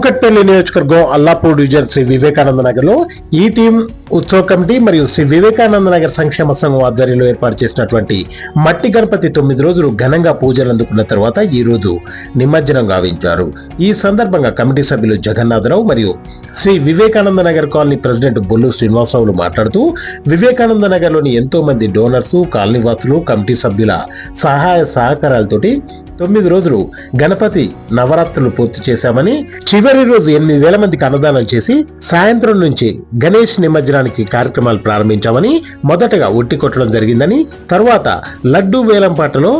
కూకట్పల్లి నియోజకవర్గం అల్లాపూర్ డివిజన్ శ్రీ వివేకానంద నగర్లో ఈ టీం ఉత్సవ కమిటీ మరియు శ్రీ వివేకానంద నగర్ సంక్షేమ సంఘం ఆధ్వర్యంలో ఏర్పాటు చేసినటువంటి మట్టి గణపతి తొమ్మిది రోజులు ఘనంగా పూజలు అందుకున్న తర్వాత ఈ రోజు నిమజ్జనం గావించారు. ఈ సందర్భంగా కమిటీ సభ్యులు జగన్నాథరావు మరియు శ్రీ వివేకానంద నగర్ కాలనీ ప్రెసిడెంట్ బొల్లు శ్రీనివాసరావులు మాట్లాడుతూ వివేకానంద నగర్లోని ఎంతో మంది డోనర్స్ కాలనీవాసులు కమిటీ సభ్యుల సహాయ సహకారాలతోటి తొమ్మిది రోజులు గణపతి నవరాత్రులు పూర్తి చేశామని చివరి రోజు ఎనిమిది వేల మందికి అన్నదానం చేసి సాయంత్రం నుంచి గణేష్ నిమజ్జనానికి కార్యక్రమాలు ప్రారంభించామని మొదటగా ఉట్టి కొట్టడం జరిగిందని తర్వాత లడ్డూ వేలంపాటలో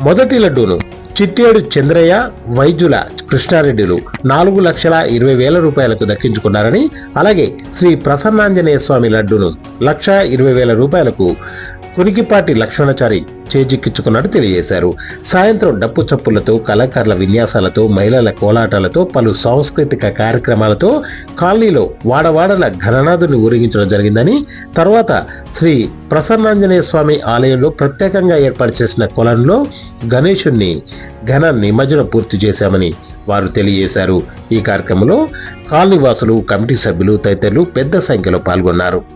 మొదటి లడ్డూను చిట్టేడు చంద్రయ్య వైద్యుల కృష్ణారెడ్డిలు నాలుగు లక్షల ఇరవై వేల రూపాయలకు దక్కించుకున్నారని అలాగే శ్రీ ప్రసన్నాంజనేయ స్వామి లడ్డూను లక్ష ఇరవై వేల రూపాయలకు కునికిపాటి లక్ష్మణచారి చేజిక్కించుకున్నట్టు తెలియజేశారు. సాయంత్రం డప్పు చప్పులతో కళాకారుల విన్యాసాలతో మహిళల కోలాటాలతో పలు సాంస్కృతిక కార్యక్రమాలతో కాలనీలో వాడవాడల ఘననాథుని ఊరేగించడం జరిగిందని తర్వాత శ్రీ ప్రసన్నాంజనేయ స్వామి ఆలయంలో ప్రత్యేకంగా ఏర్పాటు చేసిన కొలంలో గణేశుణ్ణి ఘన నిమజ్జనం పూర్తి చేశామని వారు తెలియజేశారు. ఈ కార్యక్రమంలో కాలనీ వాసులు కమిటీ సభ్యులు తదితరులు పెద్ద సంఖ్యలో పాల్గొన్నారు.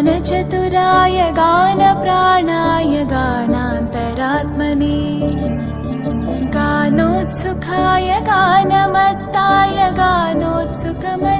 गानचतुराय गानप्राणाय गानान्तरात्मने। गानोत्सुखाय गानमत्ताय गानोत्सुकमनसे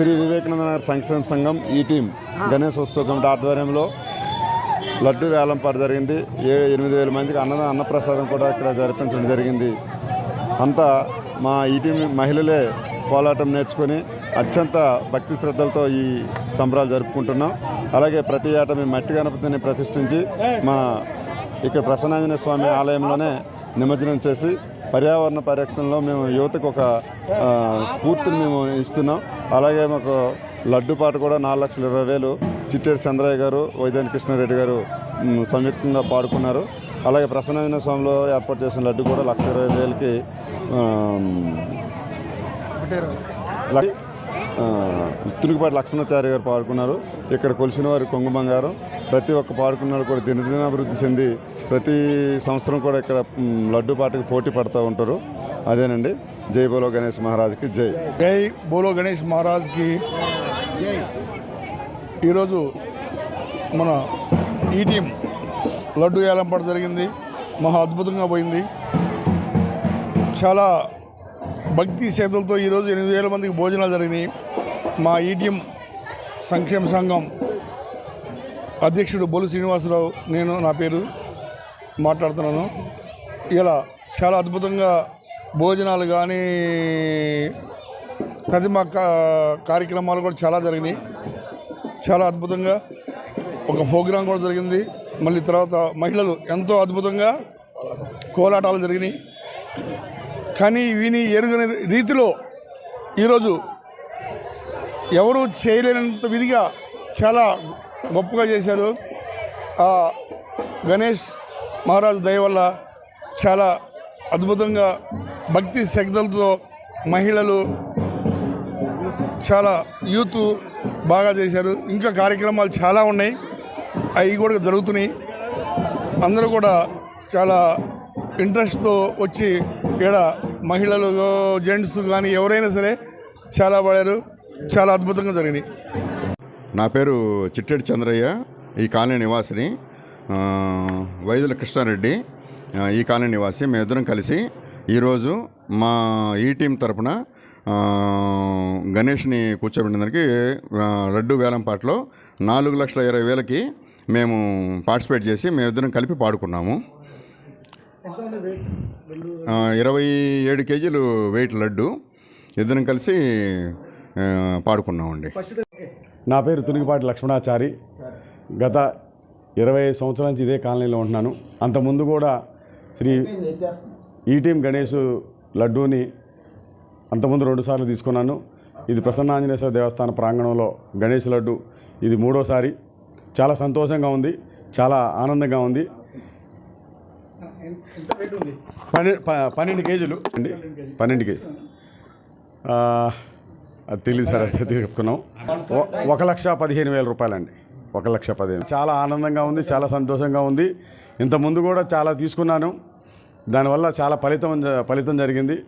శ్రీ వివేకానంద నగర్ సంక్షేమ సంఘం ఈ టీం గణేష్ ఉత్సవ కమిటీ ఆధ్వర్యంలో లడ్డు వేలంపాటు జరిగింది. ఏ ఎనిమిది వేల మందికి అన్న అన్నప్రసాదం కూడా ఇక్కడ జరిపించడం జరిగింది. అంతా మా ఈ టీం మహిళలే కోలాటం నేర్చుకొని అత్యంత భక్తి శ్రద్ధలతో ఈ సంబరాలు జరుపుకుంటున్నాం. అలాగే ప్రతి ఏటా మేము మట్టి గణపతిని ప్రతిష్ఠించి మా ఇక్కడ ప్రసన్నాంజనేయ స్వామి ఆలయంలోనే నిమజ్జనం చేసి పర్యావరణ పరిరక్షణలో మేము యువతకు ఒక స్ఫూర్తిని మేము ఇస్తున్నాం. అలాగే మాకు లడ్డు పాట కూడా నాలుగు లక్షల ఇరవై వేలు చిట్టేరు చంద్రయ్య గారు వైద్యాని కృష్ణారెడ్డి గారు సంయుక్తంగా పాడుకున్నారు. అలాగే ప్రసన్న స్వామిలో ఏర్పాటు చేసిన లడ్డు కూడా లక్ష ఇరవై వేలకి తునికిపాటి లక్ష్మణాచార్య గారు పాడుకున్నారు. ఇక్కడ కొలిసిన వారు కొంగు బంగారం. ప్రతి ఒక్క పాడుకున్నారు కూడా దినదినాభివృద్ధి చెంది ప్రతి సంవత్సరం కూడా ఇక్కడ లడ్డు పాటకి పోటీ పడుతూ ఉంటారు. అదేనండి. జై బోలో గణేష్ మహారాజ్కి జై. జై బోలో గణేష్ మహారాజ్కి ఈరోజు మన ఈ టీం లడ్డు ఏలంపాట జరిగింది. మహా అద్భుతంగా పోయింది. చాలా భక్తి సేతులతో ఈరోజు ఎనిమిది వేల మందికి భోజనాలు జరిగినాయి. మా ఈటీఎం సంక్షేమ సంఘం అధ్యక్షుడు బొలు శ్రీనివాసరావు నేను నా పేరు మాట్లాడుతున్నాను. ఇలా చాలా అద్భుతంగా భోజనాలు కానీ ప్రతిమ కా- కార్యక్రమాలు కూడా చాలా జరిగినాయి. చాలా అద్భుతంగా ఒక ప్రోగ్రాం కూడా జరిగింది. మళ్ళీ తర్వాత మహిళలు ఎంతో అద్భుతంగా కోలాటాలు జరిగినాయి. కానీ విని ఎరుగని రీతిలో ఈరోజు ఎవరు చేయలేనంత విధిగా చాలా గొప్పగా చేశారు. ఆ గణేష్ మహారాజు దయ వల్ల చాలా అద్భుతంగా భక్తి శక్తులతో మహిళలు చాలా యూత్ బాగా చేశారు. ఇంకా కార్యక్రమాలు చాలా ఉన్నాయి. అవి కూడా జరుగుతున్నాయి. అందరూ కూడా చాలా ఇంట్రెస్ట్తో వచ్చి ఇక్కడ మహిళలు జెంట్స్ కానీ ఎవరైనా సరే చాలా పడారు. చాలా అద్భుతంగా జరిగింది. నా పేరు చిట్టెడి చంద్రయ్య ఈ కాలనీ నివాసిని. వైద్యుల కృష్ణారెడ్డి ఈ కాలనీ నివాసి. మేమిద్దరం కలిసి ఈరోజు మా ఈ టీం తరపున గణేష్ని కూర్చోబెట్టినందుకు ఆ, లడ్డు వేలంపాట్లో నాలుగు లక్షల ఇరవై వేలకి మేము పార్టిసిపేట్ చేసి మేమిద్దరం కలిపి పాడుకున్నాము. ఇరవై ఏడు కేజీలు వెయిట్ లడ్డు. ఇద్దరం కలిసి పాడుకున్నామండి. నా పేరు తునిగిపాటి లక్ష్మణాచారి. గత ఇరవై సంవత్సరాల నుంచి ఇదే కాలనీలో ఉంటున్నాను. అంతకుముందు కూడా శ్రీ ఈటీఎం గణేష్ లడ్డూని అంతకుముందు రెండుసార్లు తీసుకున్నాను. ఇది ప్రసన్నాంజనేశ్వర దేవస్థాన ప్రాంగణంలో గణేష్ లడ్డు. ఇది మూడోసారి. చాలా సంతోషంగా ఉంది. చాలా ఆనందంగా ఉంది. పన్నె ప- పన్నెండు కేజీలు. అండి పన్నెండు కేజీ అది తెలియదు సార్ అది చెప్పుకున్నాం. ఒక లక్ష పదిహేను వేల రూపాయలండి. ఒక లక్ష పదిహేను. చాలా ఆనందంగా ఉంది చాలా సంతోషంగా ఉంది. ఇంతకుముందు కూడా చాలా తీసుకున్నాను. దానివల్ల చాలా ఫలితం ఫలితం జరిగింది.